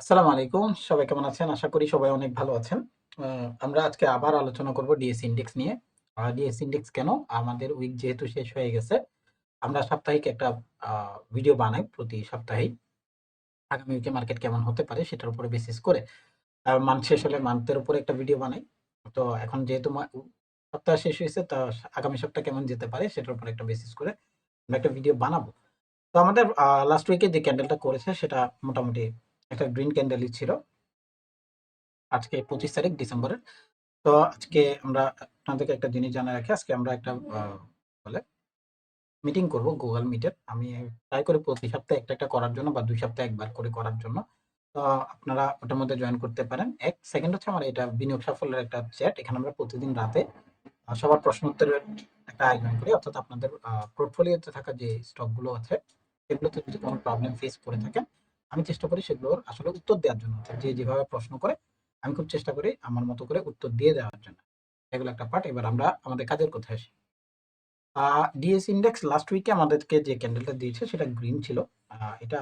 আসসালামু আলাইকুম। সবাই কেমন আছেন? আশা করি সবাই অনেক ভালো আছেন। আমরা আজকে আবার আলোচনা করব ডিএস ইন্ডেক্স নিয়ে। ডিএস ইন্ডেক্স কেন? আমাদের উইক যেহেতু শেষ হয়ে গেছে, আমরা সাপ্তাহিক একটা ভিডিও বানাই প্রতি সপ্তাহেই। আগামী উইকে মার্কেট কেমন হতে পারে সেটার উপরে বেসিস করে। মান্থ শেষ হলে মান্থের উপরে একটা ভিডিও বানাই। তো এখন যেহেতু সপ্তাহ শেষ হয়েছে তা আগামী সপ্তাহ কেমন যেতে পারে সেটার উপরে একটা বেসিস করে আমরা একটা ভিডিও বানাবো। তো আমাদের লাস্ট উইকে যে ক্যান্ডেলটা করেছে সেটা মোটামুটি একটা গ্রিন ক্যান্ডেলই ছিল। আজকে ২৫ তারিখ ডিসেম্বরের। তো আজকে আমরা আপনাদেরকে একটা জিনিস জানায় রাখি। আজকে আমরা একটা বলে মিটিং করব গুগল এর। আমি ট্রাই করি প্রতি সপ্তাহে একটা, একটা করার জন্য বা দুই সপ্তাহে একবার করে করার জন্য। তো আপনারা ওটার মধ্যে জয়েন করতে পারেন। এক সেকেন্ড হচ্ছে আমার এটা বিনিয়োগ সাফল্যের একটা চ্যাট। এখানে আমরা প্রতিদিন রাতে সবার প্রশ্ন উত্তরের একটা আয়োজন করি। অর্থাৎ আপনাদের পোর্টফোলিওতে থাকা যে স্টকগুলো আছে, সেগুলোতে যদি কোনো প্রবলেম ফেস করে থাকেন, আমি চেষ্টা করি সেগুলোর আসলে উত্তর দেওয়ার জন্য। যে যেভাবে প্রশ্ন করে, আমি খুব চেষ্টা করি আমার মতো করে উত্তর দিয়ে দেওয়ার জন্য। এগুলো একটা পার্ট। এবার আমরা আমাদের কাজের কথায় আসি। ডিএস ইন্ডেক্স লাস্ট উইকে আমাদেরকে যে ক্যান্ডেলটা দিয়েছে সেটা গ্রিন ছিল। এটা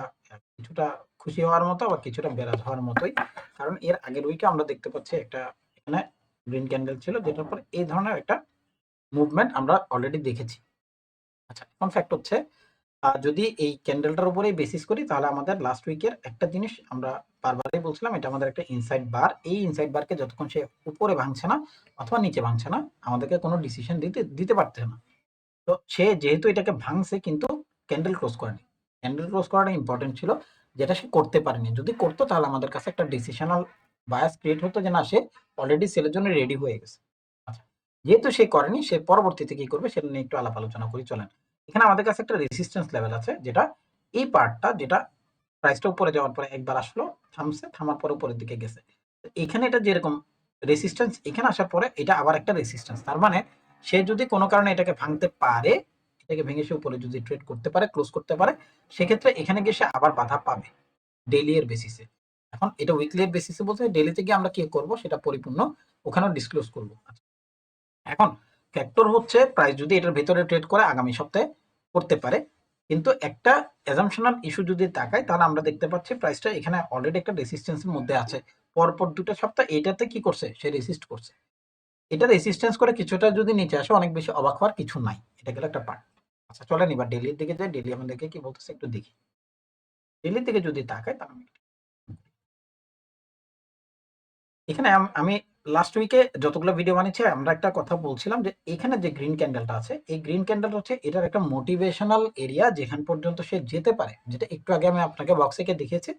কিছুটা খুশি হওয়ার মতো আবার কিছুটা বেরাজ হওয়ার মতোই। কারণ এর আগের উইকে আমরা দেখতে পাচ্ছি একটা এখানে গ্রিন ক্যান্ডেল ছিল যেটার পরে এই ধরনের একটা মুভমেন্ট আমরা অলরেডি দেখেছি। আচ্ছা, এখন ফ্যাক্ট হচ্ছে যদি এই ক্যান্ডেলটার উপরেই বেসিস করি তাহলে আমাদের লাস্ট উইকের একটা জিনিস আমরা বারবারই বলছিলাম এটা আমাদের একটা ইনসাইড বার। এই ইনসাইড বারকে যতক্ষণ সে উপরে ভাঙছে না অথবা নিচে ভাঙছে না, আমাদেরকে কোনো ডিসিশন দিতে দিতে পারছে না। তো সে যেহেতু এটাকে ভাঙছে কিন্তু ক্যান্ডেল ক্লোজ করেনি। ক্যান্ডেল ক্লোজ করাটা ইম্পোর্টেন্ট ছিল যেটা সে করতে পারেনি। যদি করতো তাহলে আমাদের কাছে একটা ডিসিশনাল বায়াস ক্রিয়েট হতো যে না সে অলরেডি সেলের জন্য রেডি হয়ে গেছে। আচ্ছা, যেহেতু সে করেনি সে পরবর্তীতে কি করবে সেটা নিয়ে একটু আলাপ আলোচনা করি চলেন। এখানে আমাদের কাছে একটা রেজিস্ট্যান্স লেভেল আছে যেটা এই পার্টটা যেটা প্রাইসটা উপরে যাওয়ার পরে একবার আসলো, থামছে, থামার পরে উপরের দিকে গেছে। এখানে এটা যেরকম রেজিস্ট্যান্স এখানে আসার পরে এটা আবার একটা রেজিস্ট্যান্স। তার মানে সে যদি কোন কারণে এটাকে ভাঙতে পারে, এটাকে ভেঙে সে উপরে যদি ট্রেড করতে পারে, ক্লোজ করতে পারে, সেক্ষেত্রে এখানে গিয়ে সে আবার বাধা পাবে। ডেইলি এর বেসিসে। এখন এটা উইকলি এর বেসিসে বলতে ডেইলিতে গিয়ে আমরা কি করব সেটা পরিপূর্ণ ওখানেও ডিসক্লোজ করব। আচ্ছা। এখন ফ্যাক্টর হচ্ছে প্রাইস যদি এটার ভেতরে ট্রেড করে আগামী সপ্তাহে করতে পারে। কিন্তু একটা অ্যাজাম্পশনাল ইস্যু যদি তাকাই তাহলে আমরা দেখতে পাচ্ছি প্রাইসটা এখানে অলরেডি একটা রেজিস্ট্যান্স এর মধ্যে আছে। পরপর ২ টা সপ্তাহ এটাতে কি করছে? সে রেসিস্ট করছে। এটা রেজিস্ট্যান্স করে কিছুটা যদি নিচে আসে, অনেক বেশি অবাক হওয়ার কিছু নাই। এটা গেল একটা পার্ট। আচ্ছা চলেন এবার ডেইলির দিকে যাই। ডেইলি আমাদেরকে কি বলতেছে একটু দেখি। ডেইলির দিকে যদি তাকাই, তাহলে এখানে আমি লাস্ট উইকে যতগুলো ভিডিও বানিয়েছি আমরা একটা কথা বলছিলাম যে এখানে যে গ্রিন ক্যান্ডেলটা আছে, এই গ্রিন ক্যান্ডেলটা হচ্ছে এটার একটা মোটিভেশনাল এরিয়া যেখান পর্যন্ত সে যেতে পারে। যেটা একটু আগে আমি আপনাকে বক্সে এঁকে দেখিয়েছি।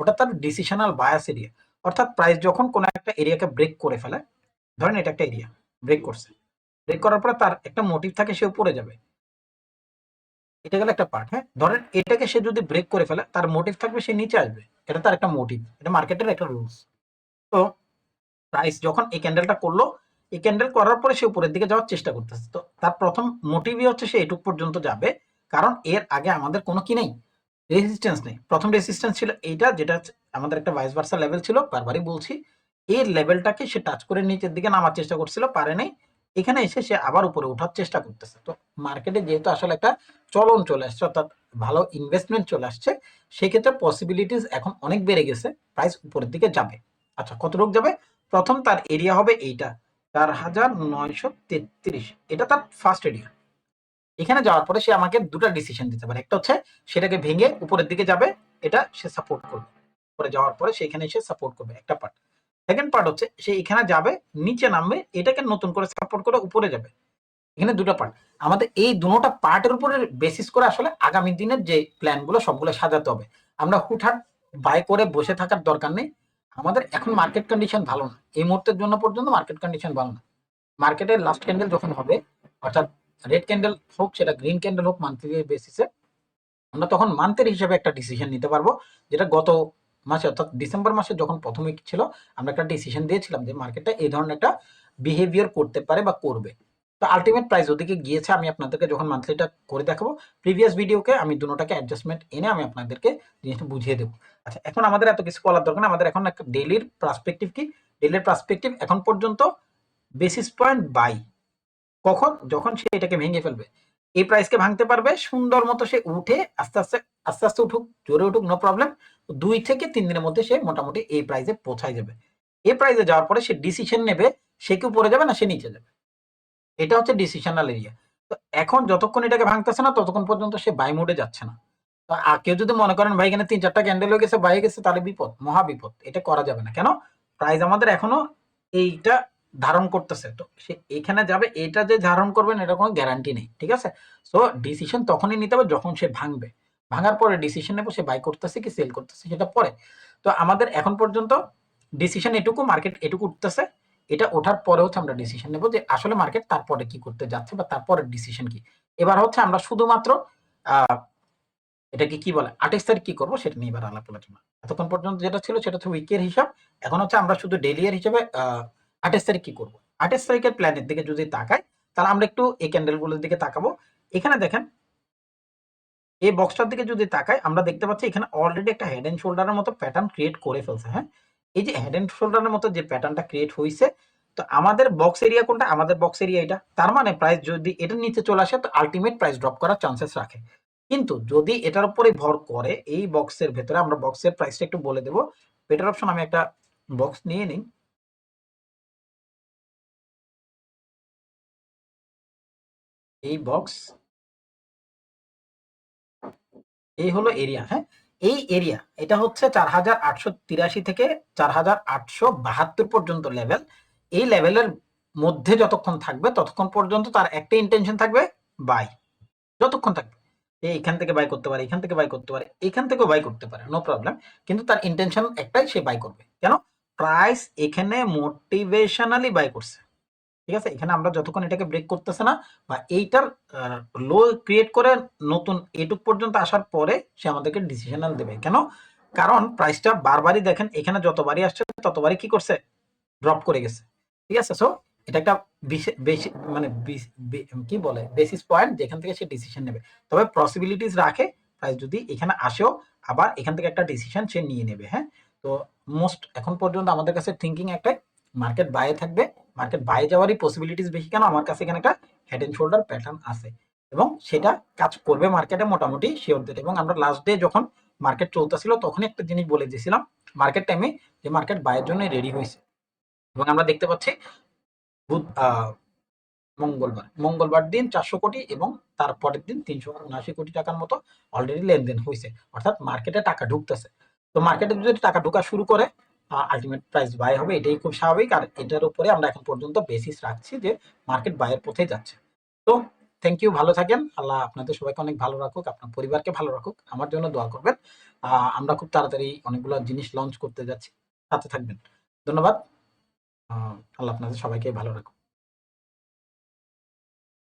ওটা তার ডিসিশনাল বায়াস এরিয়া। অর্থাৎ প্রাইস যখন কোনো একটা এরিয়াকে ব্রেক করে ফেলে, ধরেন এটা একটা এরিয়া, ব্রেক করছে। ব্রেক করার পরে তার একটা মোটিভ থাকে সে উপরে যাবে। এটা গেল একটা পার্ট, হ্যাঁ? ধরেন এটাকে সে যদি ব্রেক করে ফেলে তার মোটিভ থাকবে সে নিচে আসবে। এটা তার একটা মোটিভ। এটা মার্কেটের একটা রুলস। তো প্রাইস যখন এই ক্যান্ডেলটা করল, এই ক্যান্ডেল করার পরে সে উপরের দিকে যাওয়ার চেষ্টা করতেছে। তো তার ১ম মোটিভই হচ্ছে সে এটুক পর্যন্ত যাবে। কারণ এর আগে আমাদের কোনো কি নেই? রেজিস্ট্যান্স নেই। প্রথম রেজিস্ট্যান্স ছিল এইটা যেটা আমাদের একটা ভাইস ভার্সা লেভেল ছিল। বারবারই বলছি। এই লেভেলটাকে সে টাচ করে নিচের দিকে নামার চেষ্টা করছিল, পারে নাই। এখানে এসে সে আবার উপরে ওঠার চেষ্টা করতেছে। তো মার্কেটে যেহেতু আসলে একটা চলন চলে আসছে অর্থাৎ ভালো ইনভেস্টমেন্ট চলে আসছে, সেক্ষেত্রে পসিবিলিটিস এখন অনেক বেড়ে গেছে। প্রাইস উপরের দিকে যাবে। আচ্ছা কতটুক যাবে? ১ম তার এরিয়া হবে এইটা। ৪৯৩৩ এটা তার ফার্স্ট এরিয়া। এখানে যাওয়ার পরে সে আমাকে ২ টা ডিসিশন দিতে পারে। একটা হচ্ছে সেটাকে ভেঙে উপরের দিকে যাবে, এটা সে সাপোর্ট করবে। উপরে যাওয়ার পরে সেখানে এসে সাপোর্ট করবে, একটা পার্ট। সেকেন্ড পার্ট হচ্ছে সে এখানে যাবে, নিচে নামবে, এটাকে নতুন করে সাপোর্ট করে উপরে যাবে। এখানে ২ টা পার্ট। আমাদের এই দোনোটা পার্টের উপরে বেসিস করে আসলে আগামী দিনের যে প্ল্যানগুলো সবগুলো সাজাতে হবে। আমরা হুটহাট বাই করে বসে থাকার দরকার নেই। আমাদের এখন মার্কেট কন্ডিশন ভালো না। এই মুহূর্তের জন্য পর্যন্ত মার্কেট কন্ডিশন ভালো না। মার্কেটের লাস্ট ক্যান্ডেল যখন হবে, অর্থাৎ রেড ক্যান্ডেল হোক, সেটা গ্রিন ক্যান্ডেল হোক মান্থলি বেসিসে আমরা তখন মান্থের হিসেবে একটা ডিসিশন নিতে পারব। যেটা গত মাসে, অর্থাৎ ডিসেম্বর মাসে যখন ১ম উইক ছিল, আমরা একটা ডিসিশন দিয়েছিলাম যে মার্কেটটা এই ধরনের একটা বিহেভিয়ার করতে পারে বা করবে। তো আল্টিমেট প্রাইস ওদিকে গিয়েছে আমি আপনাদেরকে যখন মান্থলিটা করে দেখাবো, প্রিভিয়াস ভিডিওকে আমি দোনোটাকে অ্যাডজাস্টমেন্ট এনে আমি আপনাদেরকে জিনিসটা বুঝিয়ে দেব। আচ্ছা এখন আমাদের এত কিছু বলার দরকার। আমাদের এখন একটা ডেইলির পার্সপেক্টিভ কি? ডেইলির পার্সপেক্টিভ এখন পর্যন্ত বেসিস পয়েন্ট বাই। কখন? যখন সে এটাকে ভেঙে ফেলবে। এই প্রাইসকে ভাঙতে পারবে সুন্দর মতো সে উঠে আস্তে আস্তে আস্তে আস্তে উঠুক জোরে উঠুক নো প্রবলেম দুই থেকে তিন দিনের মধ্যে সে মোটামুটি এই প্রাইসে পৌঁছায় যাবে এই প্রাইসে যাওয়ার পরে সে ডিসিশন নেবে সে কি উপরে যাবে না সে নিচে যাবে এটা হচ্ছে ডিসিশনাল এরিয়া তো এখন যতক্ষণ এটাকে ভাঙতেছে না, ততক্ষণ পর্যন্ত সে বাই মোডে যাচ্ছে না। আর কেউ যদি মনে করেন, ভাই, এখানে তিন চারটা ক্যান্ডেল হয়ে গেছে বাই গেছে, তাহলে বিপদ, মহা বিপদ, এটা করা যাবে না। কেন? প্রাইস আমাদের এখনও এইটা ধারণ করতেছে। তো সে এখানে যাবে, এটা যে ধারণ করবেন, এটা কোনো গ্যারান্টি নেই, ঠিক আছে? সো ডিসিশন তখনই নিতে হবে যখন সে ভাঙবে। ভাঙার পরে ডিসিশন নেব, সে বাই করতেছে কি সেল করতেছে, সেটা পরে। তো আমাদের এখন পর্যন্ত ডিসিশন এটুকু মার্কেট এটুকু উঠতেছে। এটা ওঠার পরে হচ্ছে আমরা ডিসিশন নেব যে আসলে মার্কেট তারপরে কি করতে যাচ্ছে বা তারপরের ডিসিশন কি। এবার হচ্ছে আমরা শুধুমাত্র এটাকে কি বলে আঠাইশ তারিখ কি করব সেটা নিয়ে এবার আলাপ আলোচনা। এতক্ষণ পর্যন্ত যেটা ছিল সেটা হচ্ছে উইকের হিসাব। এখন হচ্ছে আমরা শুধু ডেলি এর হিসাবে আঠাইশ তারিখ কি করব। আঠাইশ তারিখের প্ল্যানের দিকে যদি তাকাই, তাহলে আমরা একটু এই ক্যান্ডেলগুলোর দিকে তাকাবো। এখানে দেখেন, এই বক্সটার দিকে যদি তাকাই, আমরা দেখতে পাচ্ছি এখানে অলরেডি একটা হেড এন্ড শোল্ডারের মতো প্যাটার্ন ক্রিয়েট করে ফেলছে হ্যাঁ? এই যে হেড এন্ড শোল্ডারের মতো যে প্যাটার্নটা ক্রিয়েট হয়েছে তো আমাদের বক্স এরিয়া কোনটা? আমাদের বক্স এরিয়া এটা। তার মানে প্রাইস যদি এটার নিচে চলে আসে, তো আলটিমেট প্রাইস ড্রপ করার চান্সেস রাখে। কিন্তু যদি এটার উপরে ভর করে, এই বক্সের ভেতরে আমরা বক্সের প্রাইসটা একটু বলে দেবো। বেটার অপশন আমি একটা বক্স নিয়ে নিই। এই বক্স এই হলো এরিয়া হ্যাঁ? এই এরিয়া এটা হচ্ছে চার হাজার আটশো তিরাশি থেকে চার হাজার আটশো বাহাত্তর পর্যন্ত লেভেল এই লেভেলের মধ্যে যতক্ষণ থাকবে, ততক্ষণ পর্যন্ত তার একটা ইন্টেনশন থাকবে বাই যতক্ষণ থাকবে। সে এখান থেকে বাই করতে পারে, এখান থেকে বাই করতে পারে, এখান থেকেও বাই করতে পারে নো প্রবলেম কিন্তু তার ইন্টেনশন একটাই, সে বাই করবে। কেন? প্রাইস এখানে মোটিভেশনালি বাই করছে। ঠিক আছে? এখানে আমরা যতক্ষণ এটাকে ব্রেক করতেছে না বা এইটার লো ক্রিয়েট করে নতুন এটুক পর্যন্ত আসার পরে সে আমাদেরকে ডিসিশনাল দেবে। কেন? কারণ প্রাইসটা বারবারই দেখেন, এখানে যতবারই আসছে, ততবারই কি করছে? ড্রপ করে গেছে। ঠিক আছে? সো এটা একটা বেশি মানে কি বলে? বেসিস পয়েন্ট যেখান থেকে সে ডিসিশন নেবে। তবে পসিবিলিটিস রাখে প্রাইস যদি এখানে আসেও, আবার এখান থেকে একটা ডিসিশন সে নিয়ে নেবে হ্যাঁ? তো মোস্ট এখন পর্যন্ত আমাদের কাছে থিঙ্কিং একটাই মার্কেট বাইরে থাকবে মার্কেট বাইরে যাওয়ারই পসিবিলিটিস বেশি কেন? আমার কাছে এখানে একটা হেড এন্ড শোল্ডার প্যাটার্ন আছে। এবং সেটা কাজ করবে মার্কেটে মোটামুটি শিওরদের এবং আমরা লাস্ট ডে যখন মার্কেট চলতেছিল তখন একটা জিনিস বলে দিয়েছিলাম মার্কেট টাইমে যে মার্কেট বাইয়ের জন্য রেডি হয়েছে। এবং আমরা দেখতে পাচ্ছি, বুধ মঙ্গলবার। মঙ্গলবার দিন চারশো কোটি এবং তার পরের দিন তিনশো উনআশি কোটি টাকার মতো অলরেডি লেনদেন হয়েছে। অর্থাৎ মার্কেটে টাকা ঢুকতেছে। তো মার্কেটে যদি টাকা ঢোকা শুরু করে আলটিমেট প্রাইস বাই হবে, এটাই খুব স্বাভাবিক। আর এটার উপরে আমরা এখন পর্যন্ত বেসিস রাখছি যে মার্কেট বাইয়ের পথে যাচ্ছে। তো থ্যাংক ইউ ভালো থাকেন। আল্লাহ আপনাদের সবাইকে অনেক ভালো রাখুক, আপনার পরিবারকে ভালো রাখুক, আমার জন্য দোয়া করবেন। আমরা খুব তাড়াতাড়ি অনেকগুলো জিনিস লঞ্চ করতে যাচ্ছি। সাথে থাকবেন। ধন্যবাদ। আল্লাহ আপনাদের সবাইকে ভালো রাখুক।